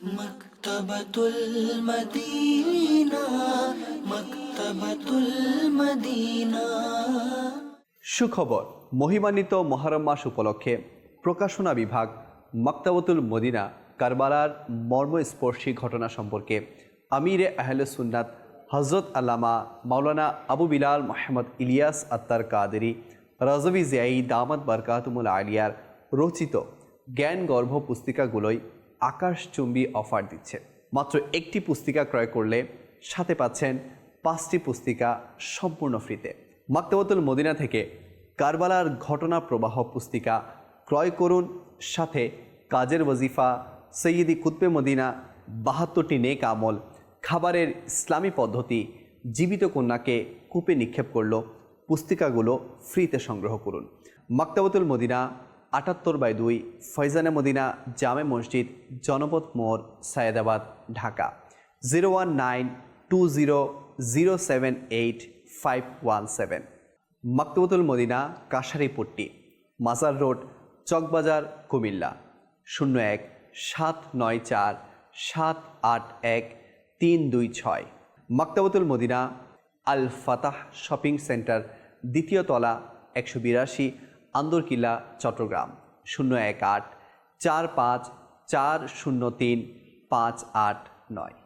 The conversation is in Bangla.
مكتبة المدينة مكتبة المدينة সুখবর মহিমান্বিত মহরম মাস উপলক্ষে প্রকাশনা বিভাগ মক্তাবতুল মদিনা কারবালার মর্মস্পর্শী ঘটনা সম্পর্কে আমিরে আহলে সুন্নাত হজরত আল্লামা মাওলানা আবু বিলাল মোহাম্মদ ইলিয়াস আত্তার কাদেরি রাজবি জিয়াই দামাত বারকাতুমুল আলিয়ার রচিত জ্ঞান গর্ভ পুস্তিকাগুলোই আকাশচুম্বী অফার দিচ্ছে। মাত্র একটি পুস্তিকা ক্রয় করলে সাথে পাচ্ছেন পাঁচটি পুস্তিকা সম্পূর্ণ ফ্রিতে। মাক্তাবতুল মদিনা থেকে কারবালার ঘটনা প্রবাহ পুস্তিকা ক্রয় করুন। সাথে কাজের ওজিফা সৈয়দি কুতবে মদিনা বাহাত্তরটি নেক আমল, খাবারের ইসলামী পদ্ধতি, জীবিত কন্যাকে কূপে নিক্ষেপ করল, পুস্তিকাগুলো ফ্রিতে সংগ্রহ করুন। মাক্তাবতুল মদিনা আটাত্তর বাই দুই ফয়জানে মদিনা জামে মসজিদ জনপথ মোড় Sayedabad, Dhaka. Zero one nine two zero zero seven eight five one seven. Maktabatul Madina Kasharipatti Mazar road, Chawkbazar, Comilla. শূন্য এক সাত নয় চার সাত আট এক তিন দুই ছয়। মাকতাবতুল মদিনা, আল ফাতাহ শপিং সেন্টার, দ্বিতীয় তলা, একশো বিরাশি আন্দরকিল্লা চট্টগ্রাম। শূন্য এক আট চার পাঁচ চার শূন্য তিন পাঁচ আট নয়।